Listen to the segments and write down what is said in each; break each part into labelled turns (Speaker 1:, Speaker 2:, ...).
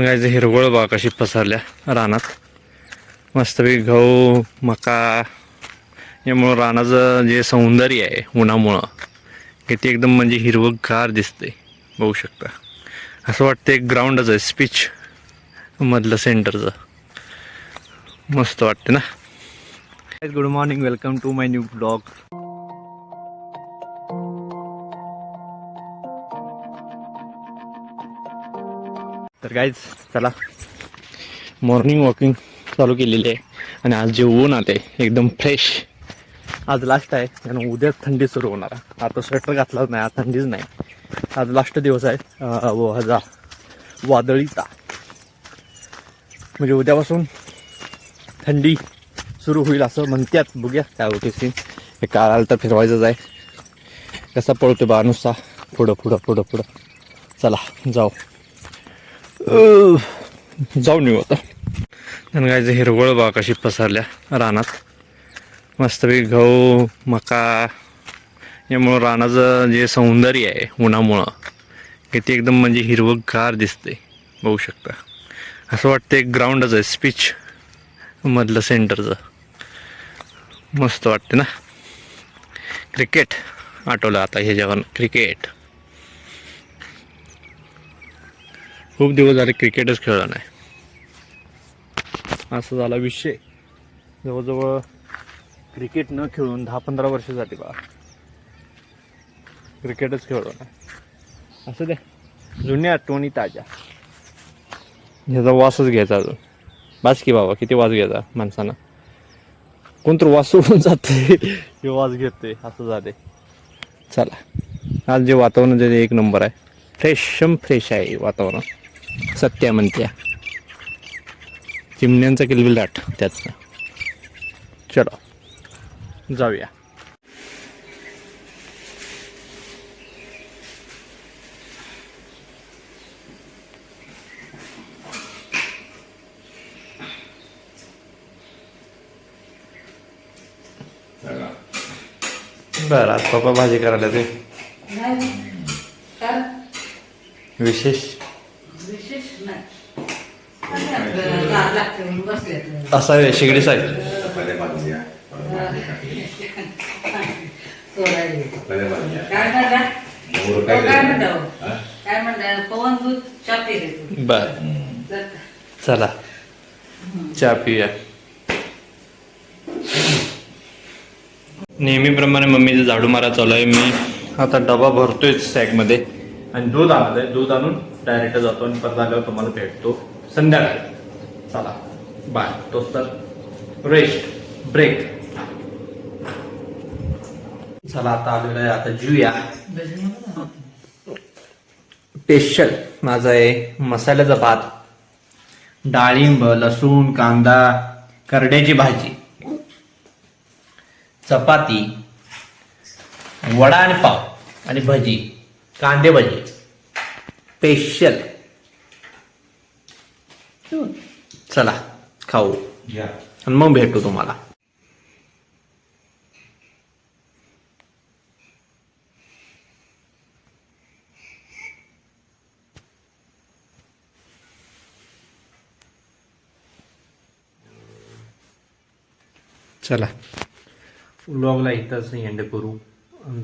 Speaker 1: गायचं हिरवळ बा कशी पसरल्या रानात. मस्तपैकी गहू मका यामुळं रानाचं जे सौंदर्य आहे उन्हामुळं हे ते एकदम म्हणजे हिरवंगार दिसते बघू शकता. असं वाटतं एक ग्राउंडच आहे स्पीच मधलं सेंटरचं मस्त वाटते ना? Good morning welcome to my new blog तर काहीच चला. मॉर्निंग वॉकिंग चालू केलेली आहे. आणि आज जे ऊन आते एकदम फ्रेश आज लास्ट आहे आणि उद्या थंडी सुरू होणार आता स्वेटर घातलाच नाही आज थंडीच नाही. आज लास्ट दिवस आहे हजा वादळीचा. म्हणजे उद्यापासून थंडी सुरू होईल असं म्हणतात बघूया काय होते सीन हे काळाला तर फिरवायचंच आहे. कसा पळतो बा नुसता. पुढं पुढं पुढं पुढं. चला जाऊ. जाऊन येऊ आता. आणि गायचं हिरवळ बा कशी पसरल्या रानात. मस्तपैकी गहू मका यामुळं रानाचं जे सौंदर्य आहे उन्हामुळं हे ते एकदम म्हणजे हिरवंगार दिसते बघू शकता. असं वाटतं एक ग्राउंडच आहे स्पीच मधलं सेंटरचं मस्त वाटते ना. क्रिकेट आठवलं आता हे जेवण क्रिकेट खूप दिवस झाले क्रिकेटच खेळला नाही. असं झाला विषय. जवळजवळ क्रिकेट न खेळून दहा पंधरा वर्ष झाली बा. क्रिकेटच खेळलो नाही. असं द्या जुन्या आठवणी ताज्या. ह्याचा वासच घ्यायचा अजून. बास की बाबा किती वास घ्यायचा माणसानं. कोणतर वास सोडून जाते हे वास घेते असं झाले चला. आज जे वातावरण जे एक नंबर आहे. फ्रेशम फ्रेश आहे वातावरण. सत्या म्हणत्या चिमण्यांचा किलबिलाट त्याच चलो. जाऊया. बरं आज पप्पा भाजी करायला ते. विशेष असा आहे शेगडी साहेब
Speaker 2: काय म्हणता काय म्हणता हो? काय म्हणता पवन दूध चापी देतो
Speaker 1: बर. चला. चहा पिऊया. नेहमीप्रमाणे मम्मीचं झाडू मारा चालू आहे. मी आता डबा भरतोय सॅकमध्ये आणि दूध आणलंय दूध आणून डायरेक्ट जातो आणि परत आल्यावर तुम्हाला भेटतो. संध्याकाळी. चला. बाय तोच तर रेस्ट ब्रेक चला आता आलेलं आहे. आता जिया स्पेशल माझा आहे मसाल्याचा भात. डाळिंब लसूण कांदा करड्याची भाजी. चपाती वडा आणि पाव आणि भजी. कांदे भजी. स्पेशल चला खाऊ. आणि मग भेटू तुम्हाला. चला. ब्लॉगला इथंच एंड करू.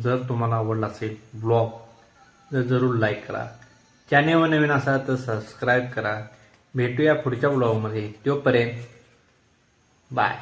Speaker 1: जर तुम्हाला आवडला असेल ब्लॉग तर जरूर लाईक करा. चॅनेलवर नवीन असाल तर सबस्क्राईब करा. भेटूया पुढच्या ब्लॉगमध्ये तोपर्यंत बाय